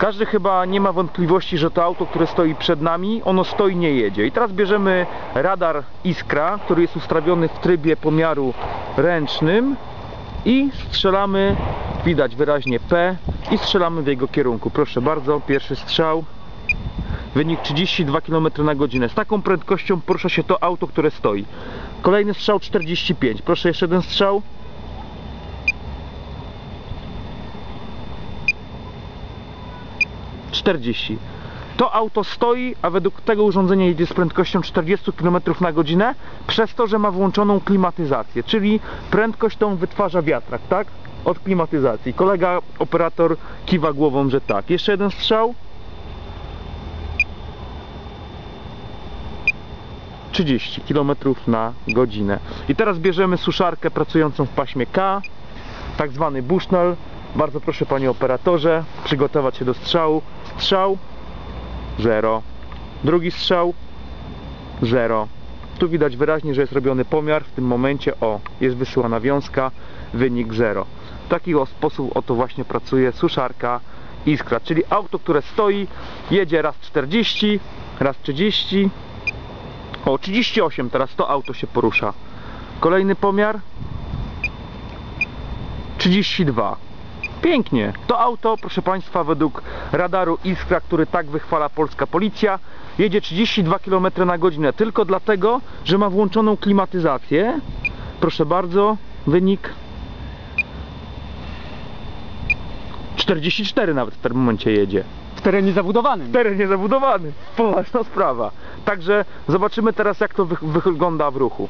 Każdy chyba nie ma wątpliwości, że to auto, które stoi przed nami, ono stoi, nie jedzie. I teraz bierzemy radar Iskra, który jest ustawiony w trybie pomiaru ręcznym i strzelamy, widać wyraźnie P i strzelamy w jego kierunku. Proszę bardzo, pierwszy strzał. Wynik 32 km na godzinę. Z taką prędkością porusza się to auto, które stoi. Kolejny strzał 45. Proszę jeszcze jeden strzał. Czterdzieści. To auto stoi, a według tego urządzenia jedzie z prędkością 40 km na godzinę, przez to, że ma włączoną klimatyzację, czyli prędkość tą wytwarza wiatrak, tak? Od klimatyzacji. Kolega operator kiwa głową, że tak. Jeszcze jeden strzał. 30 km na godzinę. I teraz bierzemy suszarkę pracującą w paśmie K, tak zwany Bushnell. Bardzo proszę panie operatorze, przygotować się do strzału. Strzał 0. Drugi strzał 0. Tu widać wyraźnie, że jest robiony pomiar. W tym momencie o, jest wysyłana wiązka, wynik 0. W taki sposób oto właśnie pracuje suszarka Iskra, czyli auto, które stoi, jedzie raz 40, raz 30, o, 38 teraz to auto się porusza. Kolejny pomiar. 32. Pięknie. To auto, proszę Państwa, według radaru Iskra, który tak wychwala polska policja, jedzie 32 km na godzinę tylko dlatego, że ma włączoną klimatyzację. Proszę bardzo, wynik 44 nawet w tym momencie jedzie W terenie zabudowanym. teren niezabudowany. Poważna sprawa. Także zobaczymy teraz jak to wy wygląda w ruchu.